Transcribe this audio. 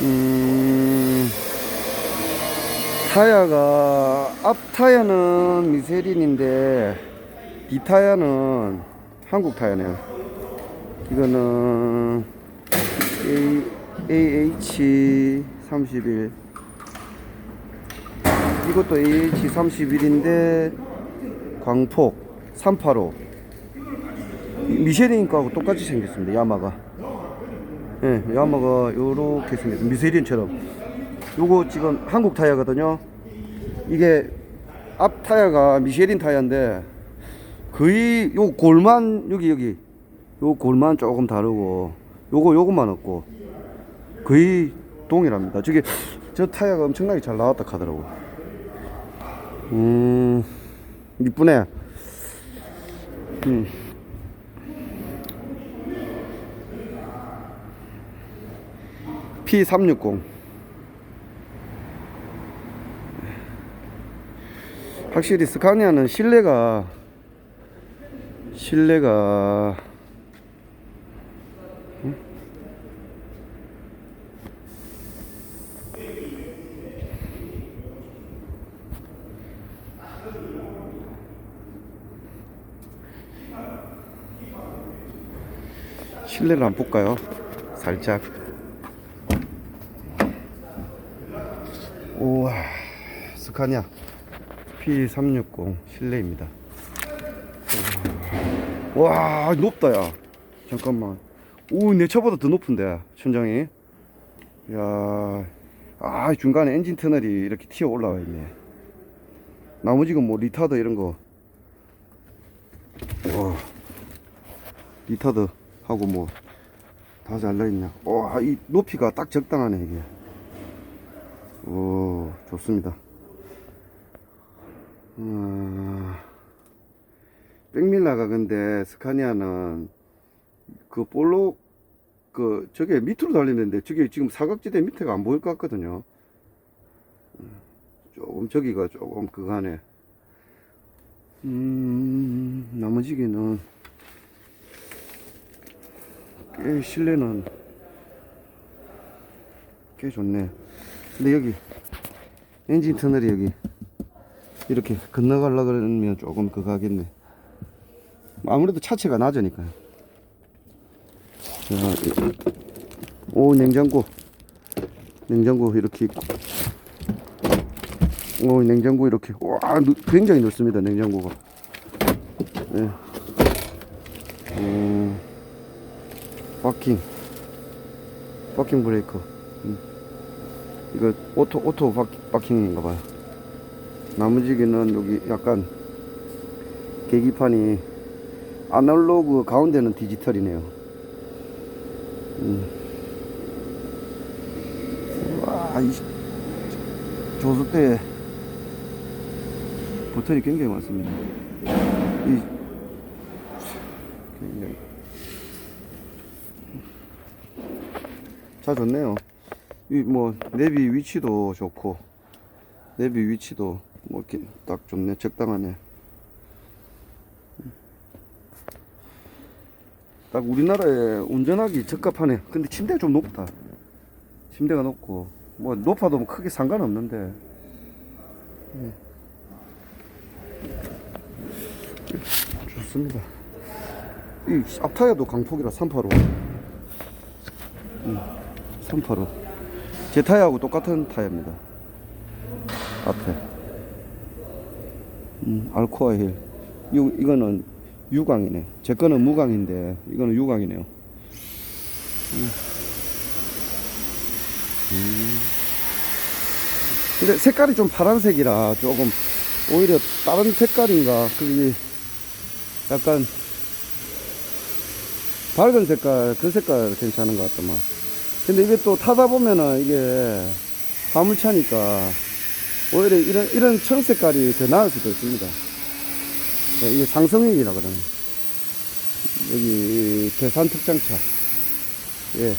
음, 타야가 앞 타야는 미쉐린인데 뒤 타야는 한국 타야네요. 이거는 A, AH 31 이것도 AH 31인데 광폭 385 미쉐린 거하고 똑같이 생겼습니다. 야마가. 예, 야마가 요렇게 생겼습니다. 미쉐린처럼. 요거 지금 한국 타이어거든요. 이게 앞 타이어가 미쉐린 타이어인데 거의 요 골만 여기 여기 요 골만 조금 다르고 요거 요것만 없고 거의 동일합니다. 저게 저 타이어가 엄청나게 잘 나왔다 하더라고. 음 이쁘네. 음. P360 확실히 스카니아는 실내가 실내가 응? 실내를 한번 볼까요? 살짝 우와 스카니아 P360 실내입니다. 와. 높다 야. 잠깐만. 오내 차보다 더 높은데 천장이. 야아 중간에 엔진 터널이 이렇게 튀어 올라와 있네. 나머지는 뭐 리타드 이런 거. 와, 리타드 하고 뭐 다 잘라있냐. 와이 높이가 딱 적당하네 이게 오, 좋습니다. 음, 백밀라가 근데 스카니아는 그 볼록 그 저게 밑으로 달리는데 저게 지금 사각지대 밑에가 안 보일 것 같거든요. 음, 조금 저기가 조금 하네. 음, 나머지기는 꽤 실내는 꽤 좋네. 근데 여기 엔진 터널이 여기 이렇게 건너가려 그러면 조금 그거 하겠네. 아무래도 차체가 낮으니까요. 오 냉장고. 냉장고 이렇게 있고. 오 냉장고 이렇게 와 누- 굉장히 넓습니다 냉장고가. 예. 음, 파킹. 파킹 브레이커 이거 오토 오토 박, 바킹인가 봐요. 나머지기는 여기 약간 계기판이 아날로그 가운데는 디지털이네요. 음. 와, 이 조수대에 버튼이 굉장히 많습니다. 이 굉장히 잘 좋네요. 이뭐 내비 위치도 좋고 내비 위치도 뭐 이렇게 딱 좋네 적당하네. 딱 우리나라에 운전하기 적합하네. 근데 침대가 좀 높다. 침대가 높고 뭐 높아도 뭐 크게 상관없는데. 예. 좋습니다. 이 앞타이어도 강폭이라 385 음, 385 제 타이어하고 똑같은 타이어입니다. 앞에. 음, 알코아 힐. 이, 이거는 유광이네. 제 거는 무광인데, 이거는 유광이네요. 음. 음. 근데 색깔이 좀 파란색이라 조금 오히려 다른 색깔인가 그게 약간 밝은 색깔 그 색깔 괜찮은 것 같더만 근데 이게 또 타다 보면은 이게 화물차니까 오히려 이런, 이런 청 색깔이 더 나을 수도 있습니다. 네, 이게 상성액이라 그러네. 여기 대산 특장차. 예.